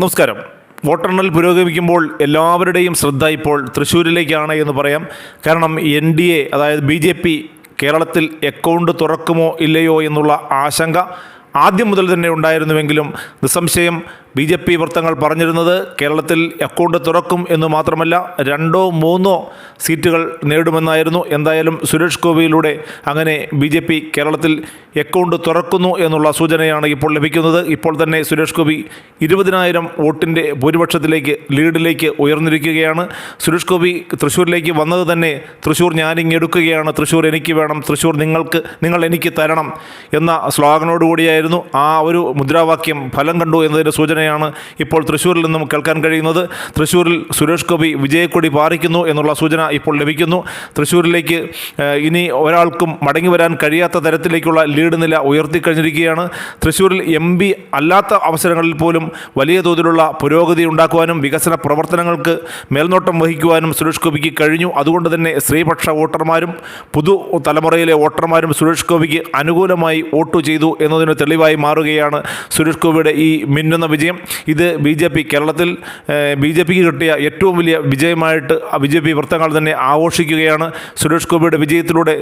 നമസ്കാരം. വോട്ടെണ്ണൽ പുരോഗമിക്കുമ്പോൾ എല്ലാവരുടെയും ശ്രദ്ധ ഇപ്പോൾ തൃശ്ശൂരിലേക്കാണ് എന്ന് പറയാം. കാരണം എൻ ഡി എ അതായത് ബി ജെ പി കേരളത്തിൽ അക്കൗണ്ട് തുറക്കുമോ ഇല്ലയോ എന്നുള്ള ആശങ്ക ആദ്യം മുതൽ തന്നെ ഉണ്ടായിരുന്നുവെങ്കിലും നിസ്സംശയം ബി ജെ പി വൃത്തങ്ങൾ പറഞ്ഞിരുന്നത് കേരളത്തിൽ അക്കൗണ്ട് തുറക്കും എന്ന് മാത്രമല്ല രണ്ടോ മൂന്നോ സീറ്റുകൾ നേടുമെന്നായിരുന്നു. എന്തായാലും സുരേഷ് ഗോപിയിലൂടെ അങ്ങനെ ബി ജെ പി കേരളത്തിൽ അക്കൗണ്ട് തുറക്കുന്നു എന്നുള്ള സൂചനയാണ് ഇപ്പോൾ ലഭിക്കുന്നത്. ഇപ്പോൾ തന്നെ സുരേഷ് ഗോപി ഇരുപതിനായിരം വോട്ടിന്റെ ഭൂരിപക്ഷത്തിലേക്ക് ലീഡിലേക്ക് ഉയർന്നിരിക്കുകയാണ്. സുരേഷ് ഗോപി തൃശ്ശൂരിലേക്ക് വന്നത് തന്നെ തൃശ്ശൂർ ഞാനിങ്ങെടുക്കുകയാണ് തൃശ്ശൂർ എനിക്ക് വേണം. തൃശ്ശൂർ നിങ്ങൾക്ക് നിങ്ങൾ എനിക്ക് തരണം എന്ന സ്ലോഗനോടുകൂടിയായിരുന്നു ആ ഒരു മുദ്രാവാക്യം ഫലം കണ്ടു എന്നതിന്റെ സൂചനയാണ് ഇപ്പോൾ തൃശ്ശൂരിൽ നിന്നും കേൾക്കാൻ കഴിയുന്നത്. തൃശ്ശൂരിൽ സുരേഷ് ഗോപി വിജയക്കൊടി പാറിക്കുന്നു എന്നുള്ള സൂചന ഇപ്പോൾ ലഭിക്കുന്നു. തൃശ്ശൂരിലേക്ക് ഇനി ഒരാൾക്കും മടങ്ങി വരാൻ കഴിയാത്ത തരത്തിലേക്കുള്ള ലീഡ് നില ഉയർത്തിക്കഴിഞ്ഞിരിക്കുകയാണ്. തൃശ്ശൂരിൽ എം പി അല്ലാത്ത അവസരങ്ങളിൽ പോലും വലിയ തോതിലുള്ള പുരോഗതി ഉണ്ടാക്കുവാനും വികസന പ്രവർത്തനങ്ങൾക്ക് മേൽനോട്ടം വഹിക്കുവാനും സുരേഷ് ഗോപിക്ക് കഴിഞ്ഞു. അതുകൊണ്ട് തന്നെ സ്ത്രീപക്ഷ വോട്ടർമാരും പുതു തലമുറയിലെ വോട്ടർമാരും സുരേഷ് ഗോപിക്ക് അനുകൂലമായി വോട്ട് ചെയ്തു എന്നതിന് തെളിവായി മാറുകയാണ് സുരേഷ് ഗോപിയുടെ ഈ മിന്നുന്ന വിജയം. ഇത് ബി ജെ പി കേരളത്തിൽ ബി ജെ പിക്ക് കിട്ടിയ ഏറ്റവും വലിയ വിജയമായിട്ട് ബി ജെ പി വൃത്തങ്ങൾ തന്നെ ആഘോഷിക്കുകയാണ്. സുരേഷ് ഗോപിയുടെ വിജയത്തിലൂടെ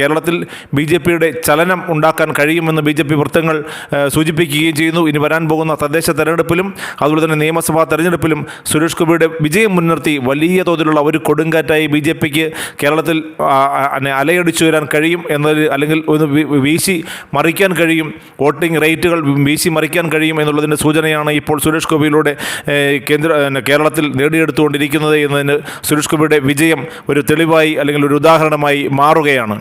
കേരളത്തിൽ ബി ജെ പിയുടെ ചലനം ഉണ്ടാക്കാൻ കഴിയുമെന്ന് ബി ജെ പി വൃത്തങ്ങൾ സൂചിപ്പിക്കുകയും ചെയ്യുന്നു. ഇനി വരാൻ പോകുന്ന തദ്ദേശ തെരഞ്ഞെടുപ്പിലും അതുപോലെ തന്നെ നിയമസഭാ തെരഞ്ഞെടുപ്പിലും സുരേഷ് ഗോപിയുടെ വിജയം മുൻനിർത്തി വലിയ തോതിലുള്ള ഒരു കൊടുങ്കാറ്റായി ബി ജെ പിക്ക് കേരളത്തിൽ അലയടിച്ചു വരാൻ കഴിയും. എന്നതിൽ അല്ലെങ്കിൽ ഒന്ന് വീശി മറിക്കാൻ കഴിയും. വോട്ടിംഗ് റേറ്റുകൾ വീശി മറിക്കാൻ കഴിയും എന്നുള്ളതിന്റെ സൂചനയാണ് ഇപ്പോൾ സുരേഷ് ഗോപിയിലൂടെ കേന്ദ്ര കേരളത്തിൽ നേടിയെടുത്തുകൊണ്ടിരിക്കുന്നത് എന്നതിന് സുരേഷ് ഗോപിയുടെ വിജയം ഒരു തെളിവായി അല്ലെങ്കിൽ ഒരു ഉദാഹരണമായി മാറുകയാണ്.